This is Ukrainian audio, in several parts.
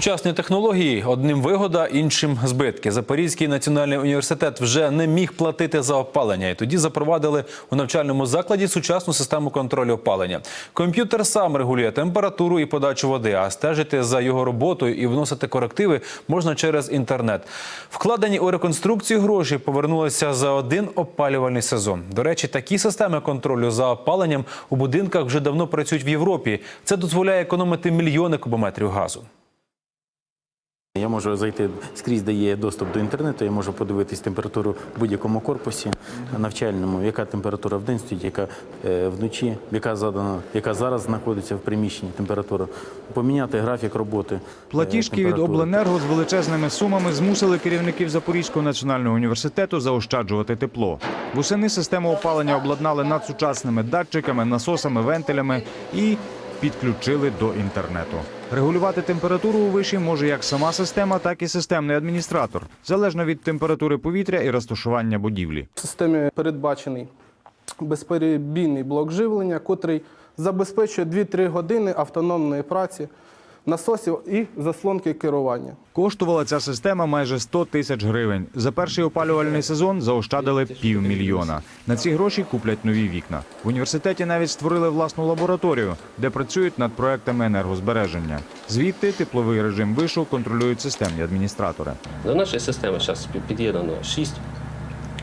Сучасні технології одним вигода, іншим збитки. Запорізький національний університет вже не міг платити за опалення, і тоді запровадили у навчальному закладі сучасну систему контролю опалення. Комп'ютер сам регулює температуру і подачу води, а стежити за його роботою і вносити корективи можна через інтернет. Вкладені у реконструкцію гроші повернулися за один опалювальний сезон. До речі, такі системи контролю за опаленням у будинках вже давно працюють в Європі. Це дозволяє економити мільйони кубометрів газу. Я можу зайти скрізь, де є доступ до інтернету, я можу подивитись температуру в будь-якому корпусі навчальному, яка температура в день стоїть, яка е, вночі, яка задана, яка зараз знаходиться в приміщенні температура, поміняти графік роботи. е, Платіжки від обленерго з величезними сумами змусили керівників Запорізького національного університету заощаджувати тепло. Восени систему опалення обладнали надсучасними датчиками, насосами, вентилями і підключили до інтернету. Регулювати температуру у виші може як сама система, так і системний адміністратор, залежно від температури повітря і розташування будівлі. В системі передбачений безперебійний блок живлення, котрий забезпечує 2-3 години автономної праці насосів і заслонки керування. Коштувала ця система майже 100 тисяч гривень. За перший опалювальний сезон заощадили півмільйона. На ці гроші куплять нові вікна. В університеті навіть створили власну лабораторію, де працюють над проектами енергозбереження. Звідти тепловий режим вишу контролюють системні адміністратори. До нашої системи зараз під'єднано 6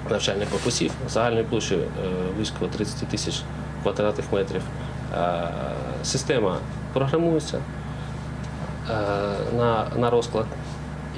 навчальних корпусів загальною площею е, близько 30 тисяч квадратних метрів. Е, Система програмується на, на розклад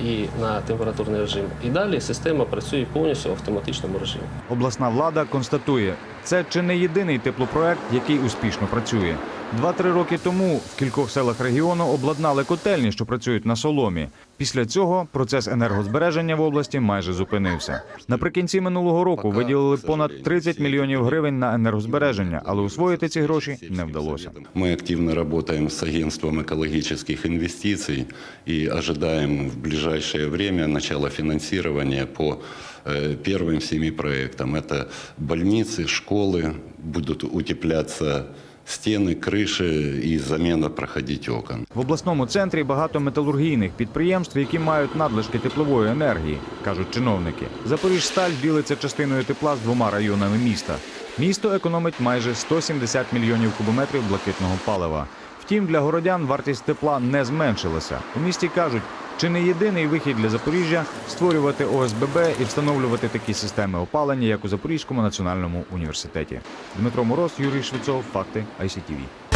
і на температурний режим. І далі система працює повністю в автоматичному режимі. Обласна влада констатує, це чи не єдиний теплопроект, який успішно працює. Два-три роки тому в кількох селах регіону обладнали котельні, що працюють на соломі. Після цього процес енергозбереження в області майже зупинився. Наприкінці минулого року виділили понад 30 мільйонів гривень на енергозбереження, але усвоїти ці гроші не вдалося. Мы активно работаем с агентством экологических инвестиций и ожидаем в ближайшее время начала финансирования по э, первым семи проектам. Это больницы, школы, будут утепляться стены, крыши и замена проходить окон. В обласному центрі багато металургійних підприємств, які мають надлишки теплової енергії, кажуть чиновники. Запоріжсталь ділиться частиною тепла з двома районами міста. Місто економить майже 170 мільйонів кубометрів блакитного палива. Втім, для городян вартість тепла не зменшилася. У місті кажуть, чи не єдиний вихід для Запоріжжя створювати ОСББ і встановлювати такі системи опалення, як у Запорізькому національному університеті. Дмитро Мороз, Юрій Швецов, факти ICTV.